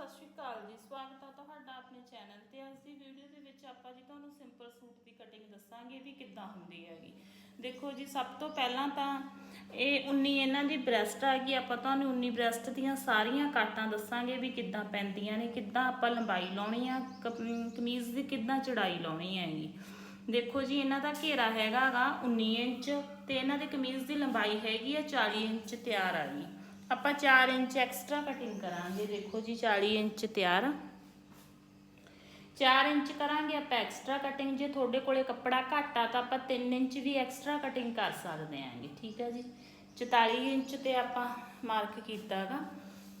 ਸਤਿ ਸ਼੍ਰੀ ਅਕਾਲ ਜੀ, ਸਵਾਗਤ ਹੈ ਤੁਹਾਡਾ ਆਪਣੇ ਚੈਨਲ ਤੇ। ਅੱਜ ਦੀ ਵੀਡੀਓ ਦੇ ਵਿੱਚ ਆਪਾਂ ਜੀ ਤੁਹਾਨੂੰ ਸਿੰਪਲ ਸੂਟ ਦੀ ਕਟਿੰਗ ਦੱਸਾਂਗੇ ਵੀ ਕਿੱਦਾਂ ਹੁੰਦੀ ਹੈਗੀ। ਦੇਖੋ ਜੀ, ਸਭ ਤੋਂ ਪਹਿਲਾਂ ਤਾਂ ਇਹ 19 ਇਹਨਾਂ ਦੀ ਬ੍ਰੈਸਟ ਆ ਗਈ। ਆਪਾਂ ਤੁਹਾਨੂੰ 19 ਬ੍ਰੈਸਟ ਦੀਆਂ ਸਾਰੀਆਂ ਕਾਟਾਂ ਦੱਸਾਂਗੇ ਵੀ ਕਿੱਦਾਂ ਪੈਂਦੀਆਂ ਨੇ, ਕਿੱਦਾਂ ਆਪਾਂ ਲੰਬਾਈ ਲਾਉਣੀ ਆ ਕਮੀਜ਼ ਦੀ ਕਿੱਦਾਂ ਚੜਾਈ ਲਾਉਣੀ ਹੈਗੀ। ਦੇਖੋ ਜੀ, ਇਹਨਾਂ ਦਾ ਘੇਰਾ ਹੈਗਾਗਾ 19 ਇੰਚ ਤੇ ਇਹਨਾਂ ਦੇ ਕਮੀਜ਼ ਦੀ ਲੰਬਾਈ ਹੈਗੀ ਆ 40 ਇੰਚ ਤਿਆਰ ਆ ਗਈ ਆਪਾਂ 4 ਇੰਚ ਐਕਸਟਰਾ ਕਟਿੰਗ ਕਰਾਂਗੇ। ਦੇਖੋ ਜੀ 40 ਇੰਚ ਤਿਆਰ। 4 ਇੰਚ ਕਰਾਂਗੇ ਆਪਾਂ ਐਕਸਟਰਾ ਕਟਿੰਗ ਜੇ ਤੁਹਾਡੇ ਕੋਲੇ ਕੱਪੜਾ ਘੱਟ ਆ, ਤਾਂ ਆਪਾਂ 3 ਇੰਚ ਵੀ ਐਕਸਟਰਾ ਕਟਿੰਗ ਕਰ ਸਕਦੇ ਆਂਗੇ। ਠੀਕ ਆ ਜੀ? 44 ਇੰਚ ਤੇ ਆਪਾਂ ਮਾਰਕ ਕੀਤਾਗਾ।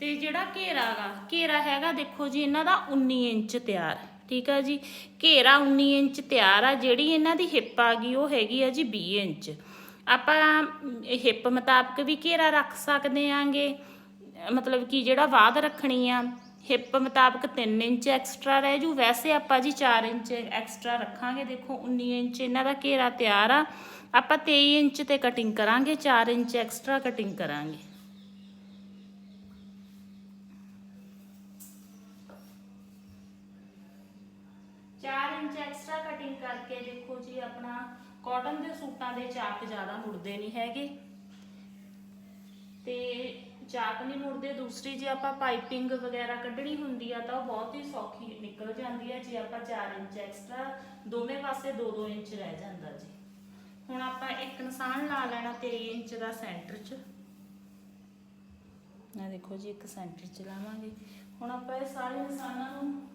ਤੇ ਜਿਹੜਾ ਘੇਰਾ ਗਾ ਘੇਰਾ ਹੈਗਾ ਦੇਖੋ ਜੀ, ਇਹਨਾਂ ਦਾ 19 ਇੰਚ ਤਿਆਰ। ਠੀਕ ਆ ਜੀ? ਘੇਰਾ 19 ਇੰਚ ਤਿਆਰ ਆ, ਜਿਹੜੀ ਇਹਨਾਂ ਦੀ ਹਿੱਪ ਆ ਗਈ, ਉਹ ਹੈਗੀ ਆ ਜੀ 20 ਇੰਚ। ਆਪਾਂ ਹਿੱਪ ਮੁਤਾਬਕ ਵੀ ਘੇਰਾ ਰੱਖ ਸਕਦੇ ਆਂਗੇ। ਮਤਲਬ ਕਿ ਜਿਹੜਾ ਬਾਅਦ ਰੱਖਣੀ ਆ, ਹਿੱਪ ਮੁਤਾਬਕ 3 ਇੰਚ ਐਕਸਟਰਾ ਰਹਿ ਜੂ। ਵੈਸੇ ਆਪਾਂ ਜੀ 4 ਇੰਚ ਐਕਸਟਰਾ ਰੱਖਾਂਗੇ। ਦੇਖੋ 19 ਇੰਚ ਇਹਨਾਂ ਦਾ ਘੇਰਾ ਤਿਆਰ ਆ। ਆਪਾਂ 23 ਇੰਚ ਤੇ ਕਟਿੰਗ ਕਰਾਂਗੇ 4 ਇੰਚ ਐਕਸਟਰਾ ਕਟਿੰਗ ਕਰਾਂਗੇ। ਚਾਰ ਇੰਚ ਐਕਸਟਰਾ ਕਟਿੰਗ ਕਰਕੇ ਦੇਖੋ ਜੀ ਆਪਣਾ ਕਾਟਨ ਦੇ ਸੂਟਾਂ ਦੇ ਚਾਕ ਜ਼ਿਆਦਾ ਮੁੜਦੇ ਨਹੀਂ ਹੈਗੇ। ਤੇ ਚਾਕ ਨਹੀਂ ਮੁੜਦੇ, ਦੂਸਰੀ ਜੇ ਆਪਾਂ ਪਾਈਪਿੰਗ ਵਗੈਰਾ ਕੱਢਣੀ ਹੁੰਦੀ ਆ ਤਾਂ ਉਹ ਬਹੁਤ ਹੀ ਸੌਖੀ ਨਿਕਲ ਜਾਂਦੀ ਹੈ ਜੇ ਆਪਾਂ 4 ਇੰਚ ਐਕਸਟਰਾ ਦੋਵੇਂ ਪਾਸੇ 2-2 ਇੰਚ ਰਹਿ ਜਾਂਦਾ ਜੀ। ਹੁਣ ਆਪਾਂ ਇੱਕ ਨਿਸ਼ਾਨ ਲਾ ਲੈਣਾ 23 ਇੰਚ ਦਾ ਸੈਂਟਰ 'ਚ। ਆ ਦੇਖੋ ਜੀ, ਇੱਕ ਸੈਂਟਰ 'ਚ ਲਾਵਾਂਗੇ। ਹੁਣ ਆਪਾਂ ਇਹ ਸਾਰੇ ਨਿਸ਼ਾਨਾਂ ਨੂੰ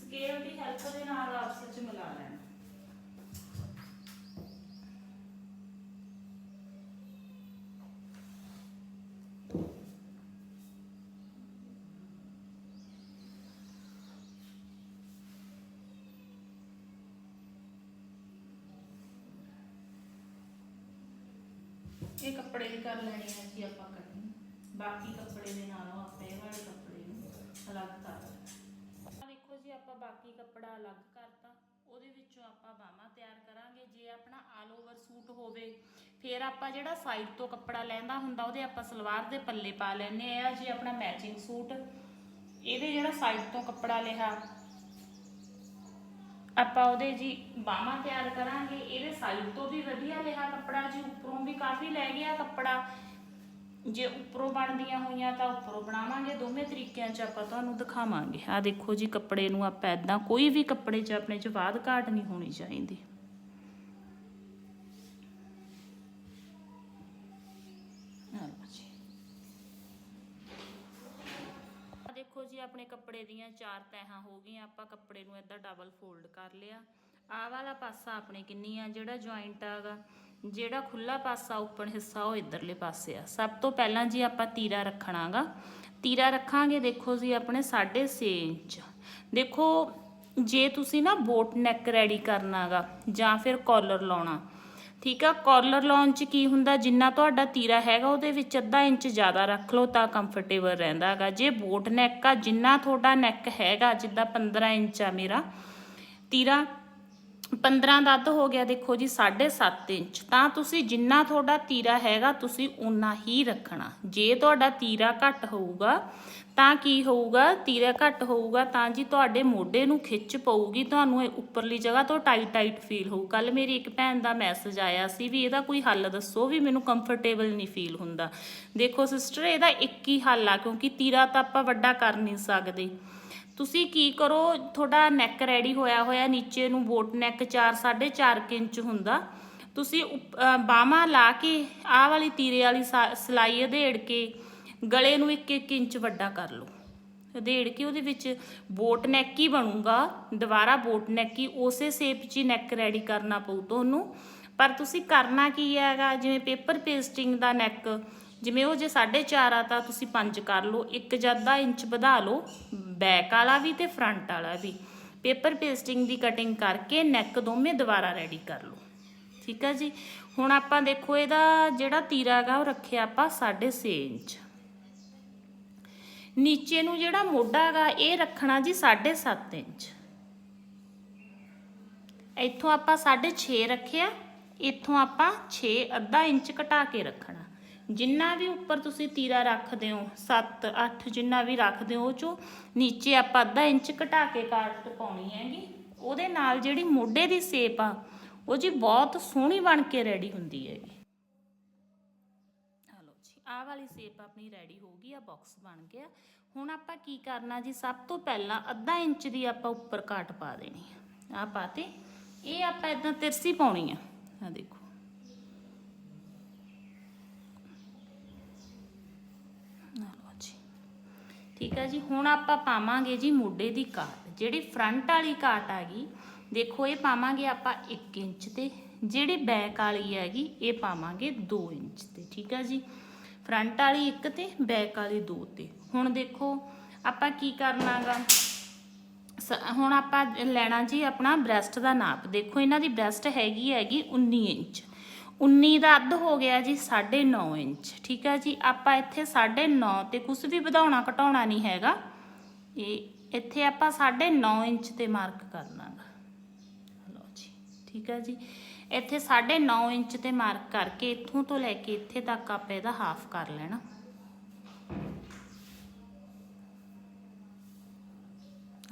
ਸਕੇਲ ਦੀ ਹੈਲਪ ਦੇ ਨਾਲ ਆਪਸ ਵਿੱਚ ਮਿਲਾ ਲੈਣਾ। ਇਹ ਕੱਪੜੇ ਦੀ ਕਰ ਲੈਣੀ ਹੈ ਜੀ ਆਪਾਂ ਕਟਿੰਗ ਬਾਕੀ ਕੱਪੜੇ ਦੇ ਨਾਲੋਂ ਆਪਾਂ ਵਾਲੇ ਕੱਪੜੇ ਨੂੰ ਅਲੱਗ ਕਰ ਲੈਣਾ ਦੇਖੋ ਜੀ, ਆਪਾਂ ਬਾਕੀ ਕੱਪੜਾ ਅਲੱਗ ਕਰਤਾ। ਉਹਦੇ ਵਿੱਚੋਂ ਆਪਾਂ ਬਾਹਾਂ ਤਿਆਰ ਕਰਾਂਗੇ। ਜੇ ਆਪਣਾ ਆਲ ਓਵਰ ਸੂਟ ਹੋਵੇ, ਫਿਰ ਆਪਾਂ ਜਿਹੜਾ ਸਾਈਡ ਤੋਂ ਕੱਪੜਾ ਲੈਂਦਾ ਹੁੰਦਾ, ਉਹਦੇ ਆਪਾਂ ਸਲਵਾਰ ਦੇ ਪੱਲੇ ਪਾ ਲੈਨੇ ਆ। ਜੇ ਆਪਣਾ ਮੈਚਿੰਗ ਸੂਟ, ਇਹਦੇ ਜਿਹੜਾ ਸਾਈਡ ਤੋਂ ਕੱਪੜਾ ਲਿਆ ਆਪਾਂ ਉਹਦੇ ਜੀ ਬਾਹਾਂ ਤਿਆਰ ਕਰਾਂਗੇ, ਇਹਦੇ ਸਾਈਡ ਤੋਂ ਵੀ ਵਧੀਆ ਲਿਆ ਕੱਪੜਾ, ਜੀ ਉੱਪਰੋਂ ਵੀ ਕਾਫੀ ਲੈ ਗਿਆ ਕੱਪੜਾ। ਜੇ ਉੱਪਰੋਂ ਬਣਦੀਆਂ ਹੋਈਆਂ ਤਾਂ ਉੱਪਰੋਂ ਬਣਾਵਾਂਗੇ, ਦੋਵੇਂ ਤਰੀਕਿਆਂ 'ਚ ਆਪਾਂ ਤੁਹਾਨੂੰ ਦਿਖਾਵਾਂਗੇ। ਆ ਦੇਖੋ ਜੀ ਕੱਪੜੇ ਨੂੰ ਆਪਾਂ ਐਦਾਂ ਕੋਈ ਵੀ ਕੱਪੜੇ 'ਚ ਆਪਣੇ 'ਚ ਬਾਦ ਘਾਟ ਨਹੀਂ ਹੋਣੀ ਚਾਹੀਦੀ ਆ ਲਓ ਜੀ ਆ ਦੇਖੋ ਜੀ ਆਪਣੇ ਕੱਪੜੇ ਦੀਆਂ ਚਾਰ ਤਹਾਂ ਹੋ ਗਈਆਂ, ਆਪਾਂ ਕੱਪੜੇ ਨੂੰ ਇਦਾਂ ਡਬਲ ਫੋਲਡ ਕਰ ਲਿਆ। ਆਹ ਵਾਲਾ ਪਾਸਾ ਆਪਣੇ ਕਿੰਨੀ ਆ, ਜਿਹੜਾ ਜੁਆਇੰਟ ਆਗਾ, ਜਿਹੜਾ ਖੁੱਲਾ ਪਾਸਾ ਉੱਪਰ ਹਿੱਸਾ, ਉਹ ਇਧਰਲੇ ਪਾਸੇ ਆ। ਸਭ ਤੋਂ ਪਹਿਲਾਂ ਜੀ ਆਪਾਂ ਤੀਰਾ ਰੱਖਣਾਗਾ। ਤੀਰਾ ਰੱਖਾਂਗੇ, ਦੇਖੋ ਜੀ ਆਪਣੇ 6.5 ਇੰਚ। ਦੇਖੋ, ਜੇ ਤੁਸੀਂ ਨਾ ਬੋਟ ਨੈਕ ਰੈਡੀ ਕਰਨਾਗਾ ਜਾਂ ਫਿਰ ਕਾਲਰ ਲਾਉਣਾ ਠੀਕ ਆ? ਕਾਲਰ ਲਾਉਣ ਚ ਕੀ ਹੁੰਦਾ? ਜਿੰਨਾ ਤੁਹਾਡਾ ਤੀਰਾ ਹੈਗਾ, ਉਹਦੇ ਵਿੱਚ ਅੱਧਾ ਇੰਚ ਜ਼ਿਆਦਾ ਰੱਖ ਲਓ ਤਾਂ ਕੰਫਰਟੇਬਲ ਰਹਿੰਦਾ ਹੈਗਾ। ਜੇ ਬੋਟ ਨੈਕ ਆ, ਜਿੰਨਾ ਤੁਹਾਡਾ ਨੈਕ ਹੈਗਾ, ਜਿੱਦਾਂ 15 ਇੰਚ ਆ ਮੇਰਾ, ਤੀਰਾ 15 ਦਾ ਅੱਧ ਹੋ ਗਿਆ, ਦੇਖੋ ਜੀ 7.5 ਇੰਚ। ਤਾਂ ਤੁਸੀਂ ਜਿੰਨਾ ਤੁਹਾਡਾ ਤੀਰਾ ਹੈਗਾ, ਤੁਸੀਂ ਉਨਾ ਹੀ ਰੱਖਣਾ। ਜੇ ਤੁਹਾਡਾ ਤੀਰਾ ਘੱਟ ਹੋਊਗਾ ਤਾਂ ਕੀ ਹੋਊਗਾ? ਤੀਰਾ ਘੱਟ ਹੋਊਗਾ ਤਾਂ ਜੀ ਤੁਹਾਡੇ ਮੋਢੇ ਨੂੰ ਖਿੱਚ ਪਊਗੀ, ਤੁਹਾਨੂੰ ਇਹ ਉੱਪਰਲੀ ਜਗ੍ਹਾ ਤੋਂ ਟਾਈਟ ਟਾਈਟ ਫੀਲ ਹੋਊ। ਕੱਲ ਮੇਰੀ ਇੱਕ ਭੈਣ ਦਾ ਮੈਸੇਜ ਆਇਆ ਸੀ ਵੀ ਇਹਦਾ ਕੋਈ ਹੱਲ ਦੱਸੋ ਵੀ ਮੈਨੂੰ ਕੰਫਰਟੇਬਲ ਨਹੀਂ ਫੀਲ ਹੁੰਦਾ। ਦੇਖੋ ਸਿਸਟਰ ਇਹਦਾ ਇੱਕ ਹੀ ਹੱਲ ਆ, ਕਿਉਂਕਿ ਤੀਰਾ ਤਾਂ ਆਪਾਂ ਵੱਡਾ ਕਰ ਨਹੀਂ ਸਕਦੇ। ਤੁਸੀਂ ਕੀ ਕਰੋ, ਤੁਹਾਡਾ ਨੈਕ ਰੈਡੀ ਹੋਇਆ ਹੋਇਆ, ਨੀਚੇ ਨੂੰ ਬੋਟ ਨੈਕ 4 4.5 ਇੰਚ ਹੁੰਦਾ। ਤੁਸੀਂ ਬਾਹਾਂ ਲਾ ਕੇ ਆਹ ਵਾਲੀ ਤੀਰੇ ਵਾਲੀ ਸਾ- ਸਲਾਈ ਅਧੇੜ ਕੇ ਗਲੇ ਨੂੰ 1-1 ਇੰਚ ਵੱਡਾ ਕਰ ਲਓ। ਅਧੇੜ ਕੇ ਉਹਦੇ ਵਿੱਚ ਬੋਟ ਨੈਕ ਹੀ ਬਣੂਗਾ, ਦੁਬਾਰਾ ਬੋਟ ਨੈਕ ਹੀ, ਉਸੇ ਸ਼ੇਪ 'ਚ ਹੀ ਨੈਕ ਰੈਡੀ ਕਰਨਾ ਪਊ ਤੁਹਾਨੂੰ। ਪਰ ਤੁਸੀਂ ਕਰਨਾ ਕੀ ਹੈਗਾ? ਜਿਵੇਂ ਪੇਪਰ ਪੇਸਟਿੰਗ ਦਾ ਨੈਕ ਜਿਵੇਂ ਉਹ ਜੇ 4.5 ਆ ਤਾਂ ਤੁਸੀਂ 5 ਕਰ ਲਓ, ਇੱਕ ਜਾਂ ਇੰਚ ਵਧਾ ਲਓ ਬੈਕ ਵਾਲਾ ਵੀ ਤੇ ਫਰੰਟ ਵਾਲਾ ਵੀ। ਪੇਪਰ ਪੇਸਟਿੰਗ ਦੀ ਕਟਿੰਗ ਕਰਕੇ ਨੈਕ ਦੋਵੇਂ ਦੁਬਾਰਾ ਰੈਡੀ ਕਰ ਲਓ। ਠੀਕ ਆ ਜੀ? ਹੁਣ ਆਪਾਂ ਦੇਖੋ ਇਹਦਾ ਜਿਹੜਾ ਤੀਰਾ ਹੈਗਾ, ਉਹ ਰੱਖਿਆ ਆਪਾਂ 6.5 ਇੰਚ। ਨੀਚੇ ਨੂੰ ਜਿਹੜਾ ਮੋਢਾ ਹੈਗਾ, ਇਹ ਰੱਖਣਾ ਜੀ 7.5 ਇੰਚ। ਇੱਥੋਂ ਆਪਾਂ 6.5 ਰੱਖਿਆ, ਇੱਥੋਂ ਆਪਾਂ 6 ਅੱਧਾ ਇੰਚ ਘਟਾ ਕੇ ਰੱਖਣਾ। ਜਿੰਨਾ ਵੀ ਉੱਪਰ ਤੁਸੀਂ ਤੀਰਾ ਰੱਖਦੇ ਹੋ 7 8 ਜਿੰਨਾ ਵੀ ਰੱਖਦੇ ਹੋ ਉਹ ਚੋਂ ਨੀਚੇ ਆਪਾਂ ਅੱਧਾ ਇੰਚ ਘਟਾ ਕੇ ਕਾਟ ਪਾਉਣੀ ਹੈਗੀ। ਉਹਦੇ ਨਾਲ ਜਿਹੜੀ ਮੋਢੇ ਦੀ ਸ਼ੇਪ ਆ, ਉਹ ਜੀ ਬਹੁਤ ਸੋਹਣੀ ਬਣ ਕੇ ਰੈਡੀ ਹੁੰਦੀ ਹੈਗੀ। ਜੀ ਆਹ ਵਾਲੀ ਸ਼ੇਪ ਆਪਣੀ ਰੈਡੀ ਹੋ ਗਈ, ਆ ਬਾਕਸ ਬਣ ਗਿਆ। ਹੁਣ ਆਪਾਂ ਕੀ ਕਰਨਾ ਜੀ, ਸਭ ਤੋਂ ਪਹਿਲਾਂ ਅੱਧਾ ਇੰਚ ਦੀ ਆਪਾਂ ਉੱਪਰ ਕਾਟ ਪਾ ਦੇਣੀ ਆ। ਆਹ ਪਾਤੇ ਇਹ ਆਪਾਂ ਇਦਾਂ ਤਿਰਸੀ ਪਾਉਣੀ ਆ। ਆ ਦੇਖੋ। ਜੀ। ਠੀਕ ਆ ਜੀ, ਹੁਣ ਆਪਾਂ ਪਾਵਾਂਗੇ ਜੀ ਮੋਢੇ ਦੀ ਕਾਟ ਜਿਹੜੀ ਫਰੰਟ ਵਾਲੀ ਕਾਟ ਆ ਗਈ, ਦੇਖੋ ਇਹ ਪਾਵਾਂਗੇ ਆਪਾਂ 1 ਇੰਚ ਤੇ, ਜਿਹੜੀ ਬੈਕ ਵਾਲੀ ਹੈਗੀ, ਇਹ ਪਾਵਾਂਗੇ 2 ਇੰਚ ਤੇ। ਠੀਕ ਆ ਜੀ? ਫਰੰਟ ਵਾਲੀ ਇੱਕ ਤੇ ਬੈਕ ਵਾਲੀ ਦੋ ਤੇ। ਹੁਣ ਦੇਖੋ, ਆਪਾਂ ਕੀ ਕਰਨਾਗਾ? ਸ- ਹੁਣ ਆਪਾਂ ਲੈਣਾ ਜੀ ਆਪਣਾ ਬ੍ਰੈਸਟ ਦਾ ਨਾਪ। ਦੇਖੋ, ਇਹਨਾਂ ਦੀ ਬ੍ਰੈਸਟ ਹੈਗੀ ਹੈਗੀ 19 ਇੰਚ। 19 ਦਾ ਅੱਧ ਹੋ ਗਿਆ ਜੀ 9.5 ਇੰਚ। ਠੀਕ ਹੈ ਜੀ, ਆਪਾਂ ਇੱਥੇ 9.5 ਤੇ ਕੁਝ ਵੀ ਵਧਾਉਣਾ ਘਟਾਉਣਾ ਨਹੀਂ ਹੈਗਾ। ਇਹ, ਇੱਥੇ ਆਪਾਂ 9.5 ਇੰਚ ਤੇ ਮਾਰਕ ਕਰਨਾ ਗਾ ਲਓ ਜੀ, ਠੀਕ ਹੈ ਜੀ। ਇੱਥੇ 9.5 ਇੰਚ ਤੇ ਮਾਰਕ ਕਰਕੇ ਇੱਥੋਂ ਤੋਂ ਲੈ ਕੇ ਇੱਥੇ ਤੱਕ ਆਪਾਂ ਇਹਦਾ ਹਾਫ ਕਰ ਲੈਣਾ।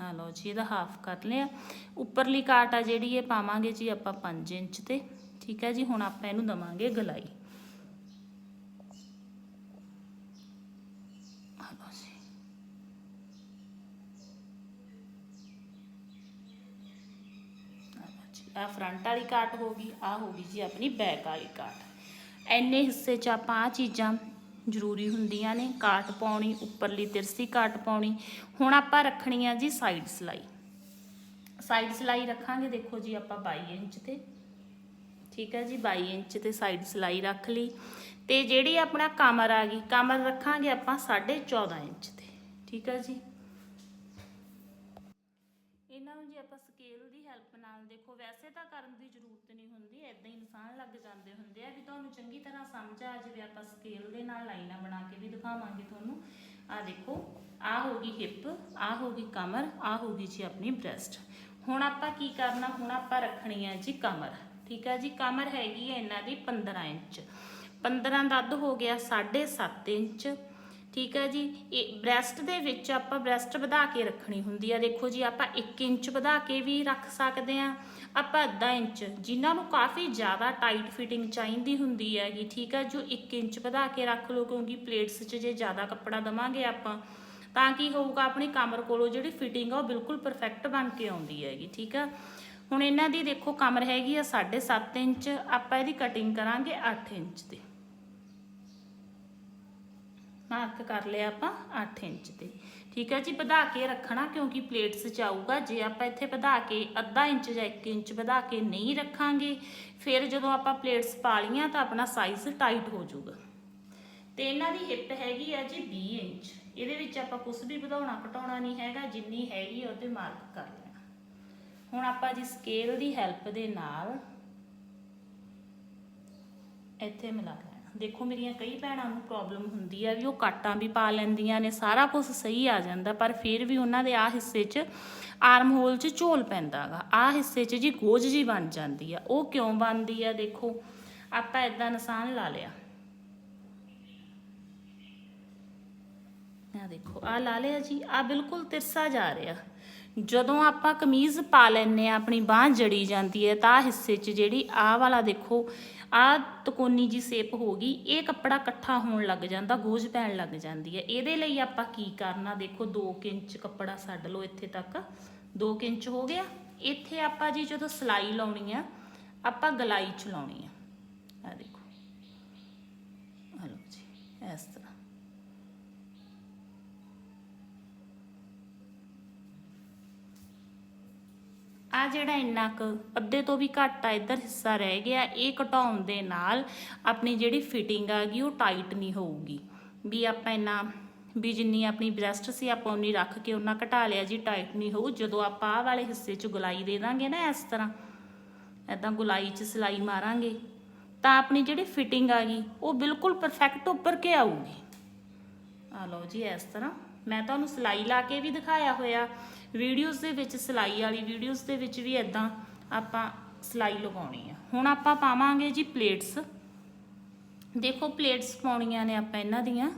ਆ ਲਓ ਜੀ, ਇਹਦਾ ਹਾਫ ਕਰ ਲਿਆ। ਉੱਪਰਲੀ ਕਾਟ ਆ ਜਿਹੜੀ, ਇਹ ਪਾਵਾਂਗੇ ਜੀ ਆਪਾਂ 5 ਇੰਚ ਤੇ। ਠੀਕ ਹੈ ਜੀ, ਹੁਣ ਆਪਾਂ ਇਹਨੂੰ ਦਵਾਂਗੇ ਗਲਾਈ ਆ ਲਓ ਜੀ ਆ ਫਰੰਟ ਵਾਲੀ ਕਾਟ ਹੋ ਗਈ ਆ ਹੋ ਗਈ ਜੀ ਆਪਣੀ ਬੈਕ ਵਾਲੀ ਕਾਟ। ਐਨੇ ਹਿੱਸੇ 'ਚ ਆਪਾਂ ਆ ਚੀਜ਼ਾਂ ਜ਼ਰੂਰੀ ਹੁੰਦੀਆਂ ਨੇ, ਕਾਟ ਪਾਉਣੀ, ਉੱਪਰਲੀ ਤਿਰਸੀ ਕਾਟ ਪਾਉਣੀ। ਹੁਣ ਆਪਾਂ ਰੱਖਣੀ ਆ ਜੀ ਸਾਈਡ ਸਲਾਈ। ਸਾਈਡ ਸਲਾਈ ਰੱਖਾਂਗੇ, ਦੇਖੋ ਜੀ ਆਪਾਂ 22 ਇੰਚ ਤੇ। ਠੀਕ ਹੈ ਜੀ 22 ਇੰਚ ਤੇ ਸਾਈਡ ਸਲਾਈ ਰੱਖ ਲਈ। ਤੇ ਜਿਹੜੀ ਆਪਣਾ ਕਮਰ ਆ ਗਈ, ਕਮਰ ਰੱਖਾਂਗੇ ਆਪਾਂ 14.5 ਇੰਚ ਤੇ। ਠੀਕ ਹੈ ਜੀ ਇਹਨਾਂ ਨੂੰ ਜੇ ਆਪਾਂ ਸਕੇਲ ਦੀ ਹੈਲਪ ਨਾਲ ਦੇਖੋ ਕਰਨ ਦੀ ਜ਼ਰੂਰਤ ਨਹੀਂ ਹੁੰਦੀ ਐਦਾਂ ਹੀ ਨਿਸ਼ਾਨ ਲੱਗ ਜਾਂਦੇ ਹੁੰਦੇ ਆ ਵੀ ਤੁਹਾਨੂੰ ਚੰਗੀ ਤਰ੍ਹਾਂ ਸਮਝ ਆ ਜਾਵੇ, ਆਪਾਂ ਸਕੇਲ ਦੇ ਨਾਲ ਲਾਈਨਾਂ ਬਣਾ ਕੇ ਵੀ ਦਿਖਾਵਾਂਗੇ ਤੁਹਾਨੂੰ। ਆ ਦੇਖੋ ਆ ਹੋ ਗਈ ਆ ਹੋ ਕਮਰ ਆ ਹੋ ਗਈ ਜੀ ਆਪਣੀ ਬ੍ਰੈਸਟ ਹੁਣ ਆਪਾਂ ਕੀ ਕਰਨਾ, ਹੁਣ ਆਪਾਂ ਰੱਖਣੀ ਹੈ ਜੀ ਕਮਰ। ਠੀਕ ਹੈ ਜੀ, ਕਮਰ ਹੈਗੀ ਹੈ ਇਹਨਾਂ ਦੀ 15 ਇੰਚ। 15 ਦਾ ਅੱਧ ਹੋ ਗਿਆ 7.5 ਇੰਚ। ਠੀਕ ਹੈ ਜੀ? ਇਹ ਬ੍ਰੈਸਟ ਦੇ ਵਿੱਚ ਆਪਾਂ ਬ੍ਰੈਸਟ ਵਧਾ ਕੇ ਰੱਖਣੀ ਹੁੰਦੀ ਆ। ਦੇਖੋ ਜੀ, ਆਪਾਂ 1 ਇੰਚ ਵਧਾ ਕੇ ਵੀ ਰੱਖ ਸਕਦੇ ਆ। ਆਪਾਂ ਅੱਧਾ ਇੰਚ, ਜਿਨ੍ਹਾਂ ਨੂੰ ਕਾਫੀ ਜ਼ਿਆਦਾ ਟਾਈਟ ਫਿਟਿੰਗ ਚਾਹੀਦੀ ਹੁੰਦੀ ਹੈਗੀ, ਠੀਕ ਆ ਜੋ 1 ਇੰਚ ਵਧਾ ਕੇ ਰੱਖ ਲਓ, ਕਿਉਂਕਿ ਪਲੇਟਸ 'ਚ ਜੇ ਜ਼ਿਆਦਾ ਕੱਪੜਾ ਦਵਾਂਗੇ ਆਪਾਂ, ਤਾਂ ਕੀ ਹੋਊਗਾ? ਆਪਣੀ ਕਮਰ ਕੋਲੋਂ ਜਿਹੜੀ ਫਿਟਿੰਗ ਆ, ਉਹ ਬਿਲਕੁਲ ਪਰਫੈਕਟ ਬਣ ਕੇ ਆਉਂਦੀ ਹੈਗੀ, ਠੀਕ ਆ ਹੁਣ ਇਹਨਾਂ ਦੀ ਦੇਖੋ, ਕਮਰ ਹੈਗੀ ਆ 7.5 ਇੰਚ, ਆਪਾਂ ਇਹਦੀ ਕਟਿੰਗ ਕਰਾਂਗੇ 8 ਇੰਚ ਦੀ। ਮਾਰਕ ਕਰ ਲਿਆ ਆਪਾਂ 8 ਇੰਚ ਤੇ। ਠੀਕ ਹੈ ਜੀ, ਵਧਾ ਕੇ ਰੱਖਣਾ ਕਿਉਂਕਿ ਪਲੇਟਸ ਚ ਆਊਗਾ। ਜੇ ਆਪਾਂ ਇੱਥੇ ਵਧਾ ਕੇ ਅੱਧਾ ਇੰਚ ਜਾਂ 1 ਇੰਚ ਵਧਾ ਕੇ ਨਹੀਂ ਰੱਖਾਂਗੇ, ਫਿਰ ਜਦੋਂ ਆਪਾਂ ਪਲੇਟਸ ਪਾ ਲੀਆਂ ਤਾਂ ਆਪਣਾ ਸਾਈਜ਼ ਟਾਈਟ ਹੋ ਜਾਊਗਾ। ਤੇ ਇਹਨਾਂ ਦੀ ਹਿੱਪ ਹੈਗੀ ਆ ਜੀ 20 ਇੰਚ। ਇਹਦੇ ਵਿੱਚ ਆਪਾਂ ਕੁਝ ਵੀ ਵਧਾਉਣਾ ਘਟਾਉਣਾ ਨਹੀਂ ਹੈਗਾ, ਜਿੰਨੀ ਹੈਗੀ ਆ ਉਹਤੇ ਮਾਰਕ ਕਰ ਲੈਣਾ ਹੁਣ ਆਪਾਂ ਜੀ ਸਕੇਲ ਦੀ ਹੈਲਪ ਦੇ ਨਾਲ ਇੱਥੇ ਮਿਲਾ ਲੈਣਾ ਦੇਖੋ ਮੇਰੀਆਂ ਕਈ ਭੈਣਾਂ ਨੂੰ ਪ੍ਰੋਬਲਮ ਹੁੰਦੀ ਆ ਵੀ ਉਹ ਕਾਟਾਂ ਵੀ ਪਾ ਲੈਂਦੀਆਂ ਨੇ, ਸਾਰਾ ਕੁਝ ਸਹੀ ਆ ਜਾਂਦਾ, ਪਰ ਫਿਰ ਵੀ ਉਹਨਾਂ ਦੇ ਆ ਹਿੱਸੇ 'ਚ ਆਰਮ ਹੋਲ 'ਚ ਝੋਲ ਪੈਂਦਾਗਾ ਆ ਹਿੱਸੇ 'ਚ ਜੀ ਗੋਝ ਜੀ ਬਣ ਜਾਂਦੀ ਆ। ਉਹ ਕਿਉਂ ਬਣਦੀ ਆ ਦੇਖੋ, ਆਪਾਂ ਇਦਾਂ ਨਿਸ਼ਾਨ ਲਾ ਲਿਆ। ਆ ਦੇਖੋ ਆ ਲਾ ਲਿਆ ਜੀ ਆ ਬਿਲਕੁਲ ਤਿਰਸਾ ਜਾ ਰਿਹਾ। ਜਦੋਂ ਆਪਾਂ ਕਮੀਜ਼ ਪਾ ਲੈਨੇ ਆ, ਆਪਣੀ ਬਾਹ ਜੜੀ ਜਾਂਦੀ ਹੈ, ਤਾਂ ਆਹ ਹਿੱਸੇ 'ਚ ਜਿਹੜੀ ਆਹ ਵਾਲਾ ਦੇਖੋ ਆ ਤਕੋਨੀ ਜੀ ਸ਼ੇਪ ਹੋ ਗਈ, ਇਹ ਕੱਪੜਾ ਇਕੱਠਾ ਹੋਣ ਲੱਗ ਜਾਂਦਾ ਗੋਝ ਪੈਣ ਲੱਗ ਜਾਂਦੀ ਹੈ। ਇਹਦੇ ਲਈ ਆਪਾਂ ਕੀ ਕਰਨਾ, ਦੇਖੋ 2 ਇੰਚ ਕੱਪੜਾ ਛੱਡ ਲਓ ਇੱਥੇ ਤੱਕ। 2 ਇੰਚ ਹੋ ਗਿਆ। ਇੱਥੇ ਆਪਾਂ ਜੀ ਜਦੋਂ ਸਲਾਈ ਲਾਉਣੀ ਆ, ਆਪਾਂ ਗਲਾਈ ਚ ਲਾਉਣੀ ਆ। ਆ ਦੇਖੋ। ਆ ਜੀ, ਇਸ ਤਰ੍ਹਾਂ। ਆ ਜਿਹੜਾ ਇੰਨਾ ਕੁ ਅੱਧੇ ਤੋਂ ਵੀ ਘੱਟ ਆ, ਇੱਧਰ ਹਿੱਸਾ ਰਹਿ ਗਿਆ, ਇਹ ਘਟਾਉਣ ਦੇ ਨਾਲ ਆਪਣੀ ਜਿਹੜੀ ਫਿਟਿੰਗ ਆ ਗਈ, ਉਹ ਟਾਈਟ ਨਹੀਂ ਹੋਊਗੀ। ਵੀ ਆਪਾਂ ਇੰਨਾ, ਵੀ ਜਿੰਨੀ ਆਪਣੀ ਬ੍ਰੈਸਟ ਸੀ, ਆਪਾਂ ਉਨੀ ਰੱਖ ਕੇ ਉਹਨਾਂ ਘਟਾ ਲਿਆ ਜੀ ਟਾਈਟ ਨਹੀਂ ਹੋਊ। ਜਦੋਂ ਆਪਾਂ ਆਹ ਵਾਲੇ ਹਿੱਸੇ 'ਚ ਗੁਲਾਈ ਦੇ ਦਾਂਗੇ ਨਾ ਇਸ ਤਰ੍ਹਾਂ ਐਦਾਂ ਗੁਲਾਈ 'ਚ ਸਿਲਾਈ ਮਾਰਾਂਗੇ, ਤਾਂ ਆਪਣੀ ਜਿਹੜੀ ਫਿਟਿੰਗ ਆ ਗਈ, ਉਹ ਬਿਲਕੁਲ ਪਰਫੈਕਟ ਉੱਪਰ ਕੇ ਆਊਗੀ। ਆ ਲਓ ਜੀ, ਇਸ ਤਰ੍ਹਾਂ। ਮੈਂ ਤੁਹਾਨੂੰ ਸਿਲਾਈ ਲਾ ਕੇ ਵੀ ਦਿਖਾਇਆ ਹੋਇਆ। ਵੀਡੀਓਜ਼ ਦੇ ਵਿੱਚ, ਸਿਲਾਈ ਵਾਲੀ ਵੀਡੀਓਜ਼ ਦੇ ਵਿੱਚ ਵੀ ਇਦਾਂ ਆਪਾਂ ਸਿਲਾਈ ਲਗਾਉਣੀ ਆ। ਹੁਣ ਆਪਾਂ ਪਾਵਾਂਗੇ ਜੀ ਪਲੇਟਸ ਦੇਖੋ ਪਲੇਟਸ ਪਾਉਣੀਆਂ ਨੇ ਆਪਾਂ ਇਹਨਾਂ ਦੀਆਂ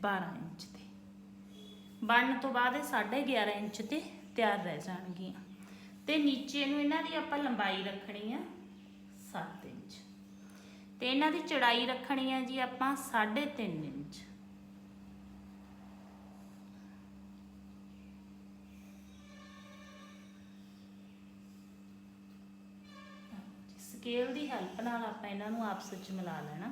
12 ਇੰਚ ਤੇ। ਬਣਨ ਤੋਂ ਬਾਅਦ ਇਹ 11.5 ਇੰਚ ਤੇ ਤਿਆਰ ਰਹਿ ਜਾਣਗੀਆਂ। ਤੇ ਨੀਚੇ ਨੂੰ ਇਹਨਾਂ ਦੀ ਆਪਾਂ ਲੰਬਾਈ ਰੱਖਣੀ ਆ 7 ਇੰਚ। ਤੇ ਇਹਨਾਂ ਦੀ ਚੜਾਈ ਰੱਖਣੀ ਆ ਜੀ ਆਪਾਂ 3.5 ਇੰਚ। ਸਕੇਲ ਦੀ ਹੈਲਪ ਨਾਲ ਆਪਾਂ ਇਹਨਾਂ ਨੂੰ ਆਪਸ ਵਿੱਚ ਮਿਲਾ ਲੈਣਾ।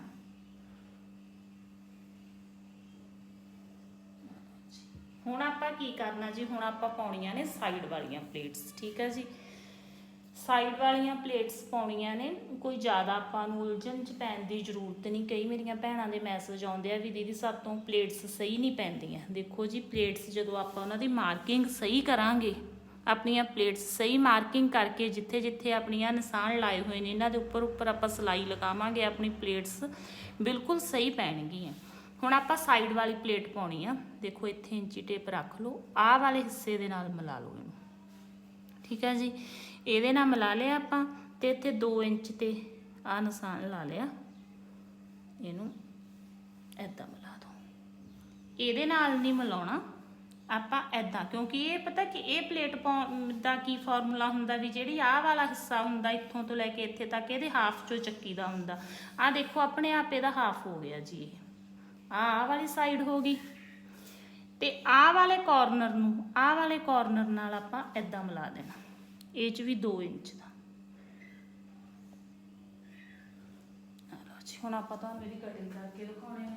ਹੁਣ ਆਪਾਂ ਕੀ ਕਰਨਾ ਜੀ? ਹੁਣ ਆਪਾਂ ਪਾਉਣੀਆਂ ਨੇ ਸਾਈਡ ਵਾਲੀਆਂ ਪਲੇਟਸ ਠੀਕ ਹੈ ਜੀ? ਸਾਈਡ ਵਾਲੀਆਂ ਪਲੇਟਸ ਪਾਉਣੀਆਂ ਨੇ। ਕੋਈ ਜ਼ਿਆਦਾ ਆਪਾਂ ਨੂੰ ਉਲਝਣ ਚ ਪੈਣ ਦੀ ਜ਼ਰੂਰਤ ਨਹੀਂ। ਕਈ ਮੇਰੀਆਂ ਭੈਣਾਂ ਦੇ ਮੈਸੇਜ ਆਉਂਦੇ ਆ ਵੀ ਦੀਦੀ ਸਭ ਤੋਂ ਪਲੇਟਸ ਸਹੀ ਨਹੀਂ ਪੈਂਦੀਆਂ। ਦੇਖੋ ਜੀ ਪਲੇਟਸ ਜਦੋਂ ਆਪਾਂ ਉਹਨਾਂ ਦੀ ਮਾਰਕਿੰਗ ਸਹੀ ਕਰਾਂਗੇ ਆਪਣੀਆਂ ਪਲੇਟਸ ਸਹੀ ਮਾਰਕਿੰਗ ਕਰਕੇ ਜਿੱਥੇ ਜਿੱਥੇ ਆਪਣੀਆਂ ਨਿਸ਼ਾਨ ਲਾਏ ਹੋਏ ਨੇ, ਇਹਨਾਂ ਦੇ ਉੱਪਰ ਉੱਪਰ ਆਪਾਂ ਸਲਾਈ ਲਗਾਵਾਂਗੇ, ਆਪਣੀ ਪਲੇਟਸ ਬਿਲਕੁਲ ਸਹੀ ਪੈਣਗੀਆਂ। ਹੁਣ ਆਪਾਂ ਸਾਈਡ ਵਾਲੀ ਪਲੇਟ ਪਾਉਣੀ ਆ। ਦੇਖੋ, ਇੱਥੇ ਇੰਚੀ ਟੇਪ ਰੱਖ ਲਓ। ਆਹ ਵਾਲੇ ਹਿੱਸੇ ਦੇ ਨਾਲ ਮਿਲਾ ਲਓ ਇਹਨੂੰ। ਠੀਕ ਹੈ ਜੀ? ਇਹਦੇ ਨਾਲ ਮਿਲਾ ਲਿਆ ਆਪਾਂ ਤੇ ਇੱਥੇ 2 ਇੰਚ ਤੇ ਆ ਨਿਸ਼ਾਨ ਲਾ ਲਿਆ। ਇਹਨੂੰ ਐਦਾਂ ਮਿਲਾ ਦਿਓ। ਇਹਦੇ ਨਾਲ ਨਹੀਂ ਮਿਲਾਉਣਾ। ਆਪਾਂ ਐਦਾਂ ਕਿਉਂਕਿ ਇਹ ਪਤਾ ਕਿ ਇਹ ਪਲੇਟ ਦਾ ਕੀ ਫਾਰਮੂਲਾ ਹੁੰਦਾ ਵੀ ਜਿਹੜੀ ਆਹ ਵਾਲਾ ਹਿੱਸਾ ਹੁੰਦਾ ਇੱਥੋਂ ਤੋਂ ਲੈ ਕੇ ਇੱਥੇ ਤੱਕ, ਇਹਦੇ ਹਾਫ ਚੋਂ ਚੱਕੀ ਦਾ ਹੁੰਦਾ। ਆਹ ਦੇਖੋ, ਆਪਣੇ ਆਪ ਇਹਦਾ ਹਾਫ ਹੋ ਗਿਆ ਜੀ ਆਹ ਵਾਲੀ ਸਾਈਡ ਹੋ ਗਈ। ਤੇ ਆਹ ਵਾਲੇ ਕਾਰਨਰ ਨੂੰ, ਆਹ ਵਾਲੇ ਕਾਰਨਰ ਨਾਲ ਆਪਾਂ ਐਦਾਂ ਮਿਲਾ ਦੇਣਾ। ਇਹ ਚ ਵੀ 2 ਇੰਚ ਦਾ। ਹੁਣ ਆਪਾਂ ਤੁਹਾਨੂੰ ਇਹਦੀ ਕਟਿੰਗ ਕਰਕੇ ਦਿਖਾਉਣੇ ਆ।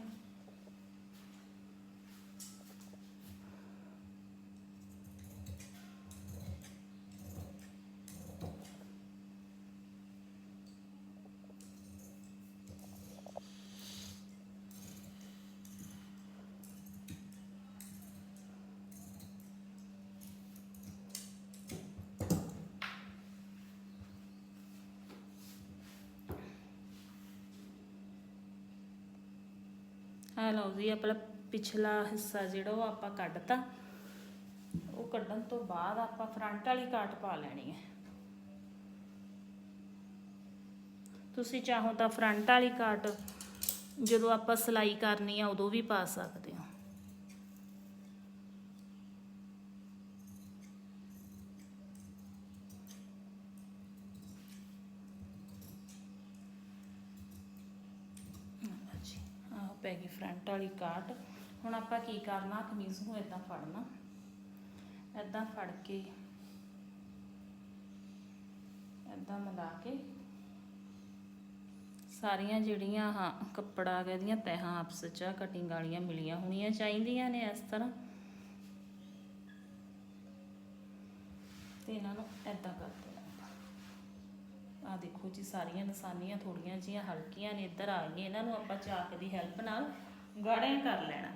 ਲਓ ਜੀ ਆਪਣਾ ਪਿਛਲਾ ਹਿੱਸਾ ਜਿਹੜਾ ਉਹ ਆਪਾਂ ਕੱਢਤਾ, ਉਹ ਕੱਢਣ ਤੋਂ ਬਾਅਦ ਆਪਾਂ ਫਰੰਟ ਵਾਲੀ ਕਾਟ ਪਾ ਲੈਣੀ ਹੈ। ਤੁਸੀਂ ਚਾਹੋ ਤਾਂ ਫਰੰਟ ਵਾਲੀ ਕਾਟ ਜਦੋਂ ਆਪਾਂ ਸਲਾਈ ਕਰਨੀ ਆ ਉਦੋਂ ਵੀ ਪਾ ਸਕਦੇ ਹੋ ਲਓ ਜੀ ਆਹ ਪੈ ਗਈ ਫਰੰਟ ਵਾਲੀ ਕਾਟ। ਹੁਣ ਆਪਾਂ ਕੀ ਕਰਨਾ, ਕਮੀਜ਼ ਨੂੰ ਇਦਾਂ ਫੜਨਾ। ਇਦਾਂ ਫੜ ਕੇ ਇਦਾਂ ਮਿਲਾ ਕੇ ਸਾਰੀਆਂ ਜਿਹੜੀਆਂ ਹਾਂ, ਕੱਪੜਾ ਆ ਤਹਾਂ ਆਪਸ ਚ ਕਟਿੰਗ ਵਾਲੀਆਂ ਮਿਲੀਆਂ ਹੋਣੀਆਂ ਚਾਹੀਦੀਆਂ ਨੇ ਇਸ ਤਰ੍ਹਾਂ। ਤੇ ਇਹਨਾਂ ਨੂੰ ਇਦਾਂ ਕਰ ਦੇਣਾ ਆ ਦੇਖੋ ਜੀ, ਸਾਰੀਆਂ ਨਿਸ਼ਾਨੀਆਂ ਥੋੜੀਆਂ ਜੀਆਂ ਹਲਕੀਆਂ ਨੇ, ਇੱਧਰ ਆ ਗਈਆਂ, ਇਹਨਾਂ ਨੂੰ ਆਪਾਂ ਚਾਕ ਦੀ ਹੈਲਪ ਨਾਲ ਗਾੜਿਆਂ ਕਰ ਲੈਣਾ।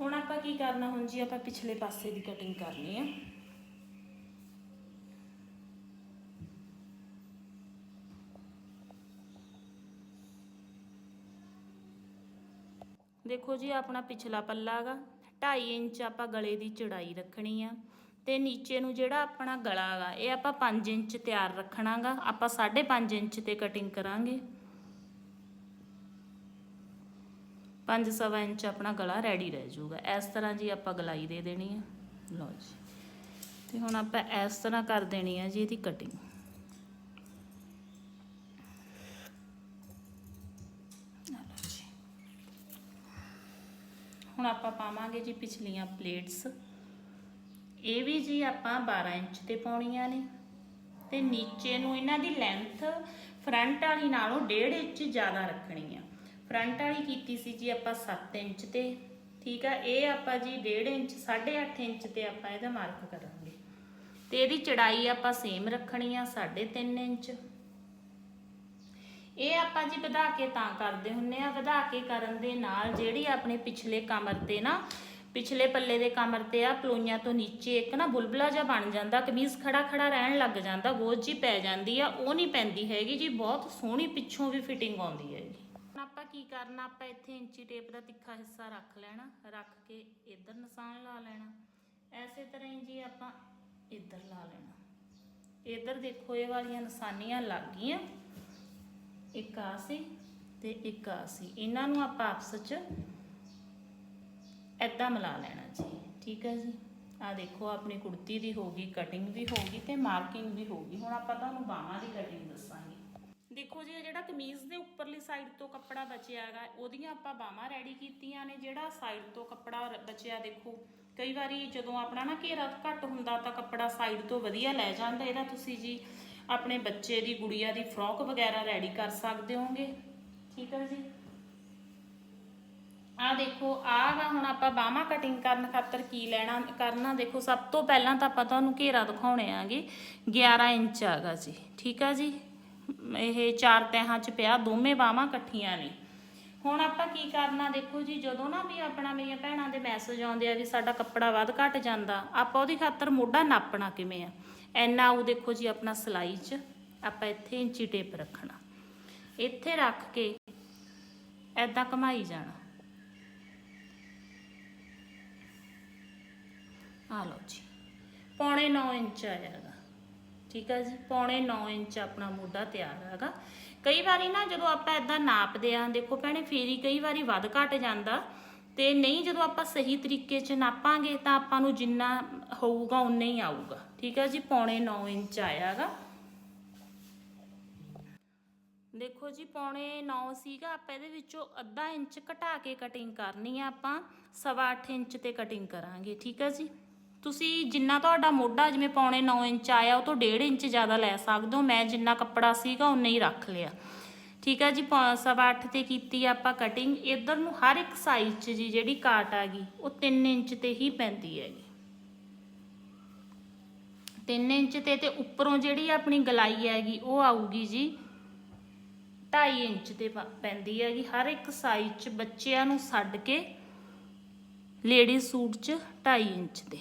ਹੁਣ ਆਪਾਂ ਕੀ ਕਰਨਾ, ਹੁਣ ਜੀ ਆਪਾਂ ਪਿਛਲੇ ਪਾਸੇ ਦੀ ਕਟਿੰਗ ਕਰਨੀ ਆ। ਦੇਖੋ ਜੀ, ਆਪਣਾ ਪਿਛਲਾ ਪੱਲਾ ਗਾ 2.5 ਇੰਚ ਆਪਾਂ ਗਲੇ ਦੀ ਚੜਾਈ ਰੱਖਣੀ ਆ। ਤੇ ਨੀਚੇ ਨੂੰ ਜਿਹੜਾ ਆਪਣਾ ਗਲਾ ਗਾ, ਇਹ ਆਪਾਂ 5 ਇੰਚ ਤਿਆਰ ਰੱਖਣਾਗਾ। ਆਪਾਂ 5.5 ਇੰਚ ਤੇ ਕਟਿੰਗ ਕਰਾਂਗੇ। 5 ਸਵਾ ਇੰਚ ਆਪਣਾ ਗਲਾ ਰੈਡੀ ਰਹਿ ਜਾਊਗਾ। ਇਸ ਤਰ੍ਹਾਂ ਜੀ ਆਪਾਂ ਗਲਾਈ ਦੇ ਦੇਣੀ ਆ। ਲਓ ਜੀ। ਤੇ ਹੁਣ ਆਪਾਂ ਇਸ ਤਰ੍ਹਾਂ ਕਰ ਦੇਣੀ ਆ ਜੀ ਇਹਦੀ ਕਟਿੰਗ ਹੁਣ ਆਪਾਂ ਪਾਵਾਂਗੇ ਜੀ ਪਿਛਲੀਆਂ ਪਲੇਟਸ ਇਹ ਵੀ ਜੀ ਆਪਾਂ 12 ਇੰਚ ਤੇ ਪਾਉਣੀਆਂ ਨੇ। ਤੇ ਨੀਚੇ ਨੂੰ ਇਹਨਾਂ ਦੀ ਲੈਂਥ ਫਰੰਟ ਵਾਲੀ ਨਾਲੋਂ 1.5 ਇੰਚ ਜ਼ਿਆਦਾ ਰੱਖਣੀ ਆ। ਫਰੰਟ ਵਾਲੀ ਕੀਤੀ ਸੀ ਜੀ ਆਪਾਂ 7 ਇੰਚ ਤੇ, ਠੀਕ ਆ? ਇਹ ਆਪਾਂ ਜੀ 1.5 ਇੰਚ 8.5 ਇੰਚ ਤੇ ਆਪਾਂ ਇਹਦਾ ਮਾਰਕ ਕਰਾਂਗੇ। ਤੇ ਇਹਦੀ ਚੜਾਈ ਆਪਾਂ ਸੇਮ ਰੱਖਣੀ ਆ 3.5 ਇੰਚ। ਇਹ ਆਪਾਂ ਜੀ ਵਧਾ ਕੇ ਤਾਂ ਕਰਦੇ ਹੁੰਨੇ ਆ। ਵਧਾ ਕੇ ਕਰਨ ਦੇ ਨਾਲ ਜਿਹੜੀ ਆਪਣੇ ਪਿਛਲੇ ਕਮਰ ਤੇ ਨਾ ਪਿਛਲੇ ਪੱਲੇ ਦੇ ਕਮਰ ਤੇ ਆ, ਪਲੋਈਆਂ ਤੋਂ ਨੀਚੇ ਇੱਕ ਨਾ ਬੁਲਬੁਲਾ ਜਿਹਾ ਬਣ ਜਾਂਦਾ, ਕਮੀਜ਼ ਖੜਾ ਖੜਾ ਰਹਿਣ ਲੱਗ ਜਾਂਦਾ ਗੋਜ ਜੀ ਪੈ ਜਾਂਦੀ ਆ, ਉਹ ਨਹੀਂ ਪੈਂਦੀ ਹੈਗੀ ਜੀ, ਬਹੁਤ ਸੋਹਣੀ ਪਿੱਛੋਂ ਵੀ ਫਿਟਿੰਗ ਆਉਂਦੀ ਹੈ ਜੀ ਹੁਣ ਆਪਾਂ ਕੀ ਕਰਨਾ, ਆਪਾਂ ਇੱਥੇ ਇੰਚੀ ਟੇਪ ਦਾ ਤਿੱਖਾ ਹਿੱਸਾ ਰੱਖ ਲੈਣਾ, ਰੱਖ ਕੇ ਇੱਧਰ ਨਿਸ਼ਾਨ ਲਾ ਲੈਣਾ। ਐਸੇ ਤਰ੍ਹਾਂ ਹੀ ਜੀ ਆਪਾਂ ਇੱਧਰ ਲਾ ਲੈਣਾ। ਇੱਧਰ ਦੇਖੋ, ਇਹ ਵਾਲੀਆਂ ਨਿਸ਼ਾਨੀਆਂ ਲੱਗ ਗਈਆਂ। ਇੱਕ ਆ ਸੀ ਤੇ ਇੱਕ ਆ ਸੀ। ਇਹਨਾਂ ਨੂੰ ਆਪਾਂ ਆਪਸ 'ਚ ਐਦਾਂ ਮਿਲਾ ਲੈਣਾ ਜੀ, ਠੀਕ ਹੈ ਜੀ। ਆ ਦੇਖੋ, ਆਪਣੀ ਕੁੜਤੀ ਦੀ ਹੋ ਗਈ ਕਟਿੰਗ ਵੀ ਹੋ ਗਈ ਤੇ ਮਾਰਕਿੰਗ ਵੀ ਹੋ ਗਈ। ਹੁਣ ਆਪਾਂ ਤੁਹਾਨੂੰ ਬਾਹਾਂ ਦੀ ਕਟਿੰਗ ਦੱਸਾਂਗੇ। ਦੇਖੋ ਜੀ, ਇਹ ਜਿਹੜਾ ਕਮੀਜ਼ ਦੇ ਉੱਪਰਲੀ ਸਾਈਡ ਤੋਂ ਕੱਪੜਾ ਬਚਿਆ ਹੈਗਾ, ਉਹਦੀਆਂ ਆਪਾਂ ਬਾਹਾਂ ਰੈਡੀ ਕੀਤੀਆਂ ਨੇ। ਜਿਹੜਾ ਸਾਈਡ ਤੋਂ ਕੱਪੜਾ ਬਚਿਆ ਦੇਖੋ, ਕਈ ਵਾਰੀ ਜਦੋਂ ਆਪਣਾ ਨਾ ਘੇਰਾ ਘੱਟ ਹੁੰਦਾ ਤਾਂ ਕੱਪੜਾ ਸਾਈਡ ਤੋਂ ਵਧੀਆ ਲੈ ਜਾਂਦਾ। ਇਹਦਾ ਤੁਸੀਂ ਜੀ ਆਪਣੇ ਬੱਚੇ ਦੀ, ਗੁੜੀਆ ਦੀ ਫਰੋਕ ਵਗੈਰਾ ਰੈਡੀ ਕਰ ਸਕਦੇ ਹੋਗੇ। ਠੀਕ ਹੈ ਜੀ। ਆ ਦੇਖੋ ਆਹ ਵਾ ਹੁਣ ਆਪਾਂ ਬਾਹਾਂ ਕਟਿੰਗ ਕਰਨ ਖਾਤਰ ਕੀ ਲੈਣਾ, ਕਰਨਾ ਦੇਖੋ, ਸਭ ਤੋਂ ਪਹਿਲਾਂ ਤਾਂ ਆਪਾਂ ਤੁਹਾਨੂੰ ਘੇਰਾ ਦਿਖਾਉਣੇ ਆਗੇ। 11 ਇੰਚ ਆਗਾ ਜੀ, ਠੀਕ ਆ ਜੀ? ਇਹ ਚਾਰ ਤਹਾਂ ਚ ਪਿਆ, ਦੋਵੇਂ ਬਾਹਾਂ ਇਕੱਠੀਆਂ ਨੇ। ਹੁਣ ਆਪਾਂ ਕੀ ਕਰਨਾ ਦੇਖੋ ਜੀ, ਜਦੋਂ ਨਾ ਵੀ ਆਪਣਾ ਮੇਰੀਆਂ ਭੈਣਾਂ ਦੇ ਮੈਸੇਜ ਆਉਂਦੇ ਆ ਵੀ ਸਾਡਾ ਕੱਪੜਾ ਵੱਧ ਘਟ ਜਾਂਦਾ, ਆਪਾਂ ਉਹਦੀ ਖਾਤਰ ਮੋਢਾ ਨਾਪਣਾ ਕਿਵੇਂ ਆ? ਐਨਾ ਉਹ ਦੇਖੋ ਜੀ ਆਪਣਾ ਸਲਾਈ 'ਚ, ਆਪਾਂ ਇੱਥੇ ਇੰਚੀ ਟੇਪ ਰੱਖਣਾ। ਇੱਥੇ ਰੱਖ ਕੇ ਐਦਾਂ ਘਮਾਈ ਜਾਣਾ। ਆ ਲਓ ਜੀ। ਪੌਣੇ 9 ਇੰਚ ਆਇਆਗਾ ਠੀਕ ਹੈ ਜੀ, ਪੌਣੇ 9 ਇੰਚ ਆਪਣਾ ਮੋਢਾ ਤਿਆਰ ਹੈਗਾ। ਕਈ ਵਾਰੀ ਨਾ ਜਦੋਂ ਆਪਾਂ ਇਦਾਂ ਨਾਪਦੇ ਆ ਦੇਖੋ ਭੈਣੇ, ਫੇਰੀ ਕਈ ਵਾਰੀ ਵੱਧ ਘਟ ਜਾਂਦਾ ਤੇ ਨਹੀਂ ਜਦੋਂ ਆਪਾਂ ਸਹੀ ਤਰੀਕੇ 'ਚ ਨਾਪਾਂਗੇ ਤਾਂ ਆਪਾਂ ਨੂੰ ਜਿੰਨਾ ਹੋਊਗਾ ਉਨਾ ਹੀ ਆਊਗਾ। ਠੀਕ ਹੈ ਜੀ, ਪੌਣੇ 9 ਇੰਚ ਆਇਆਗਾ ਦੇਖੋ ਜੀ, ਪੌਣੇ 9 ਸੀਗਾ, ਆਪਾਂ ਇਹਦੇ ਵਿੱਚੋਂ ਅੱਧਾ ਇੰਚ ਘਟਾ ਕੇ ਕਟਿੰਗ ਕਰਨੀ ਆ ਆਪਾਂ, ਸਵਾ ਅੱਠ ਇੰਚ ਤੇ ਕਟਿੰਗ ਕਰਾਂਗੇ। ਠੀਕ ਹੈ ਜੀ। ਤੁਸੀਂ ਜਿੰਨਾ ਤੁਹਾਡਾ ਮੋਢਾ ਜਿਵੇਂ ਪੌਣੇ 9 ਇੰਚ ਆਇਆ, ਉਹ ਤੋਂ 1.5 ਇੰਚ ਜ਼ਿਆਦਾ ਲੈ ਸਕਦੇ ਹੋ। ਮੈਂ ਜਿੰਨਾ ਕੱਪੜਾ ਸੀਗਾ ਉਨਾ ਹੀ ਰੱਖ ਲਿਆ। ਠੀਕ ਹੈ ਜੀ ਸਵਾ ਅੱਠ ਤੇ ਕੀਤੀ ਆਪਾਂ ਕਟਿੰਗ ਇਧਰ ਨੂੰ ਹਰ ਇੱਕ ਸਾਈਜ਼ 'ਚ ਜੀ ਜਿਹੜੀ ਕਾਟ ਆ ਗਈ, ਉਹ 3 ਇੰਚ ਤੇ ਹੀ ਪੈਂਦੀ ਹੈਗੀ। 3 ਇੰਚ ਤੇ ਤੇ ਉੱਪਰੋਂ ਜਿਹੜੀ ਆਪਣੀ ਗਲਾਈ ਹੈਗੀ, ਉਹ ਆਊਗੀ ਜੀ 2.5 ਇੰਚ ਤੇ ਪੈਂਦੀ ਹੈਗੀ। ਹਰ ਇੱਕ ਸਾਈਜ਼ 'ਚ ਬੱਚਿਆਂ ਨੂੰ ਛੱਡ ਕੇ ਲੇਡੀ ਸੂਟ 'ਚ 2.5 ਇੰਚ ਤੇ।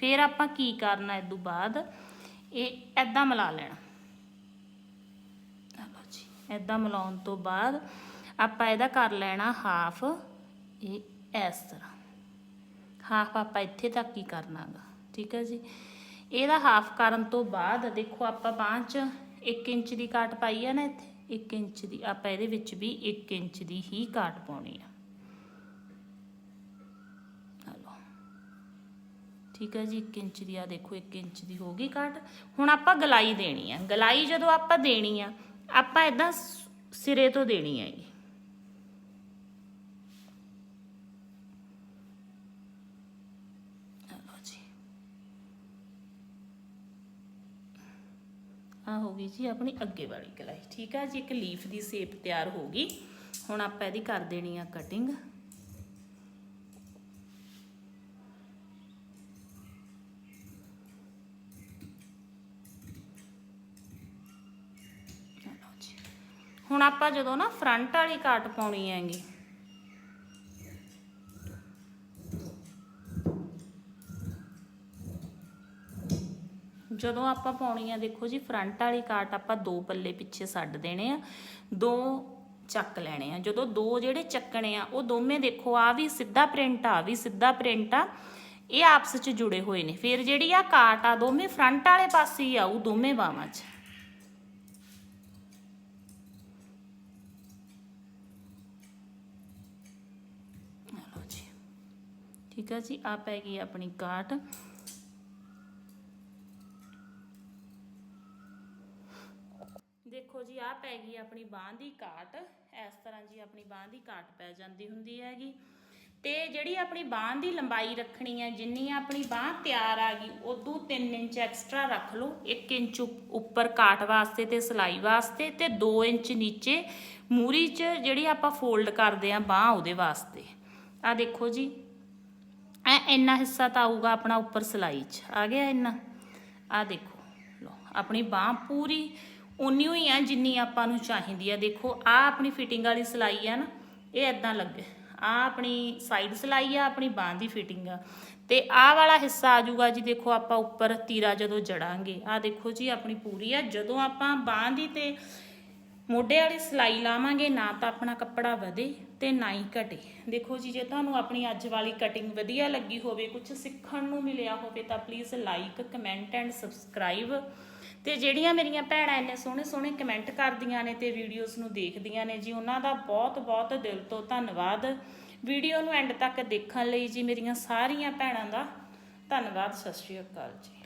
ਫਿਰ ਆਪਾਂ ਕੀ ਕਰਨਾ ਇਸ ਤੋਂ ਬਾਅਦ? ਇਹ ਐਦਾਂ ਮਿਲਾ ਲੈਣਾ। ਲਓ ਜੀ ਐਦਾਂ ਮਿਲਾਉਣ ਤੋਂ ਬਾਅਦ ਆਪਾਂ ਇਹਦਾ ਕਰ ਲੈਣਾ ਹਾਫ, ਇਹ ਇਸ ਤਰ੍ਹਾਂ। ਹਾਫ ਆਪਾਂ ਇੱਥੇ ਤੱਕ ਹੀ ਕਰਨਾਗਾ, ਠੀਕ ਹੈ ਜੀ? ਇਹਦਾ ਹਾਫ ਕਰਨ ਤੋਂ ਬਾਅਦ ਦੇਖੋ ਆਪਾਂ ਬਾਂਹ 'ਚ 1 ਇੰਚ ਦੀ ਕਾਟ ਪਾਈ ਆ ਨਾ ਇੱਥੇ 1 ਇੰਚ ਦੀ, ਆਪਾਂ ਇਹਦੇ ਵਿੱਚ ਵੀ 1 ਇੰਚ ਦੀ ਹੀ ਕਾਟ ਪਾਉਣੀ ਆ ਲਓ ਠੀਕ ਹੈ ਜੀ 1 ਇੰਚ ਦੀ ਆ ਦੇਖੋ 1 ਇੰਚ ਦੀ ਹੋ ਗਈ ਕੱਟ ਹੁਣ ਆਪਾਂ ਗਲਾਈ ਦੇਣੀ ਆ। ਗਲਾਈ ਜਦੋਂ ਆਪਾਂ ਦੇਣੀ ਆ, ਆਪਾਂ ਇਦਾਂ ਸਿਰੇ ਤੋਂ ਦੇਣੀ ਹੈਗੀ ਜੀ। ਆ ਹੋ ਗਈ ਜੀ ਆਪਣੀ ਅੱਗੇ ਵਾਲੀ ਕਲਾਈ ਠੀਕ ਆ ਜੀ, ਇੱਕ ਲੀਫ ਦੀ ਸ਼ੇਪ ਤਿਆਰ ਹੋ ਗਈ। ਹੁਣ ਆਪਾਂ ਇਹਦੀ ਕਰ ਦੇਣੀ ਆ ਕਟਿੰਗ ਲਓ ਜੀ। ਹੁਣ ਆਪਾਂ ਜਦੋਂ ਨਾ ਫਰੰਟ ਵਾਲੀ ਕਾਟ ਪਾਉਣੀ ਹੈਗੀ। ਜਦੋਂ ਆਪਾਂ ਪਾਉਣੀ ਆ, ਦੇਖੋ ਜੀ ਫਰੰਟ ਵਾਲੀ ਕਾਟ ਆਪਾਂ ਦੋ ਪੱਲੇ ਪਿੱਛੇ ਛੱਡ ਦੇਣੇ ਆ, ਦੋ ਚੱਕ ਲੈਣੇ ਆ। ਜਦੋਂ ਦੋ ਜਿਹੜੇ ਚੱਕਣੇ ਆ, ਉਹ ਦੋਵੇਂ ਦੇਖੋ, ਆ ਵੀ ਸਿੱਧਾ ਪ੍ਰਿੰਟ ਆ ਵੀ ਸਿੱਧਾ ਪ੍ਰਿੰਟ ਆ, ਇਹ ਆਪਸ ਵਿੱਚ ਜੁੜੇ ਹੋਏ ਨੇ। ਫਿਰ ਜਿਹੜੀ ਆ ਕਾਟ ਆ, ਦੋਵੇਂ ਫਰੰਟ ਵਾਲੇ ਪਾਸੇ ਹੀ ਆਊ ਦੋਵੇਂ ਬਾਵਾਂ 'ਚ ਆ ਲਓ ਜੀ ਠੀਕ ਆ ਜੀ ਆ ਪੈ ਗਈ ਆਪਣੀ ਕਾਟ। ਦੇਖੋ ਜੀ ਆ ਪੈ ਗਈ ਆਪਣੀ ਬਾਹ ਦੀ ਕਾਟ। ਇਸ ਤਰ੍ਹਾਂ ਜੀ ਆਪਣੀ ਬਾਹ ਦੀ ਕਾਟ ਪੈ ਜਾਂਦੀ ਹੁੰਦੀ ਹੈਗੀ। ਤੇ ਜਿਹੜੀ ਆਪਣੀ ਬਾਹ ਦੀ ਲੰਬਾਈ ਰੱਖਣੀ ਹੈ ਜਿੰਨੀ ਆਪਣੀ ਬਾਹ ਤਿਆਰ ਆ ਗਈ, ਉਦੋਂ 3 ਇੰਚ ਐਕਸਟਰਾ ਰੱਖ ਲਓ। 1 ਇੰਚ ਉਪ- ਉੱਪਰ ਕਾਟ ਵਾਸਤੇ ਤੇ ਸਿਲਾਈ ਵਾਸਤੇ ਤੇ 2 ਇੰਚ ਨੀਚੇ ਮੂਰੀ 'ਚ ਜਿਹੜੀ ਆਪਾਂ ਫੋਲਡ ਕਰਦੇ ਆ ਬਾਹ ਉਹਦੇ ਵਾਸਤੇ। ਆ ਦੇਖੋ ਜੀ ਐ ਇੰਨਾ ਹਿੱਸਾ ਤਾਂ ਆਊਗਾ ਆਪਣਾ ਉੱਪਰ ਸਿਲਾਈ 'ਚ। ਆ ਗਿਆ ਇੰਨਾ। ਆ ਦੇਖੋ। ਲਓ, ਆਪਣੀ ਬਾਹ ਪੂਰੀ ਉਨੀ ਹੋਈ ਆ ਜਿੰਨੀ ਆਪਾਂ ਨੂੰ ਚਾਹੀਦੀ ਆ। ਦੇਖੋ, ਆ ਆਪਣੀ ਫਿਟਿੰਗ ਵਾਲੀ ਸਿਲਾਈ ਆ ਨਾ, ਇਹ ਐਦਾਂ ਲੱਗੇ। ਆ ਆਪਣੀ ਸਾਈਡ ਸਿਲਾਈ ਆ, ਆਪਣੀ ਬਾਹ ਦੀ ਫਿਟਿੰਗ ਆ। ਤੇ ਆਹ ਵਾਲਾ ਹਿੱਸਾ ਆ ਜਾਊਗਾ ਜੀ, ਦੇਖੋ ਆਪਾਂ ਉੱਪਰ ਤੀਰਾ ਜਦੋਂ ਜੜਾਂਗੇ। ਆ ਦੇਖੋ ਜੀ, ਆਪਣੀ ਪੂਰੀ ਆ। ਜਦੋਂ ਆਪਾਂ ਬਾਹ ਦੀ ਤੇ ਮੋਢੇ ਵਾਲੀ ਸਲਾਈ ਲਾਵਾਂਗੇ, ਨਾ ਤਾਂ ਆਪਣਾ ਕੱਪੜਾ ਵਧੇ ਤੇ ਨਾ ਹੀ ਘਟੇ। ਦੇਖੋ ਜੀ, ਜੇ ਤੁਹਾਨੂੰ ਆਪਣੀ ਅੱਜ ਵਾਲੀ ਕਟਿੰਗ ਵਧੀਆ ਲੱਗੀ ਹੋਵੇ ਕੁਝ ਸਿੱਖਣ ਨੂੰ ਮਿਲਿਆ ਹੋਵੇ, ਤਾਂ please like comment and subscribe ਤੇ ਜਿਹੜੀਆਂ ਮੇਰੀਆਂ ਭੈਣਾਂ ਇੰਨੇ ਸੋਹਣੇ ਸੋਹਣੇ ਕਮੈਂਟ ਕਰਦੀਆਂ ਨੇ ਤੇ ਵੀਡੀਓਜ਼ ਨੂੰ ਦੇਖਦੀਆਂ ਨੇ ਜੀ, ਉਹਨਾਂ ਦਾ ਬਹੁਤ ਬਹੁਤ ਦਿਲ ਤੋਂ ਧੰਨਵਾਦ। ਵੀਡੀਓ ਨੂੰ ਐਂਡ ਤੱਕ ਦੇਖਣ ਲਈ ਜੀ, ਮੇਰੀਆਂ ਸਾਰੀਆਂ ਭੈਣਾਂ ਦਾ ਧੰਨਵਾਦ, ਸਤਿ ਸ਼੍ਰੀ ਅਕਾਲ ਜੀ।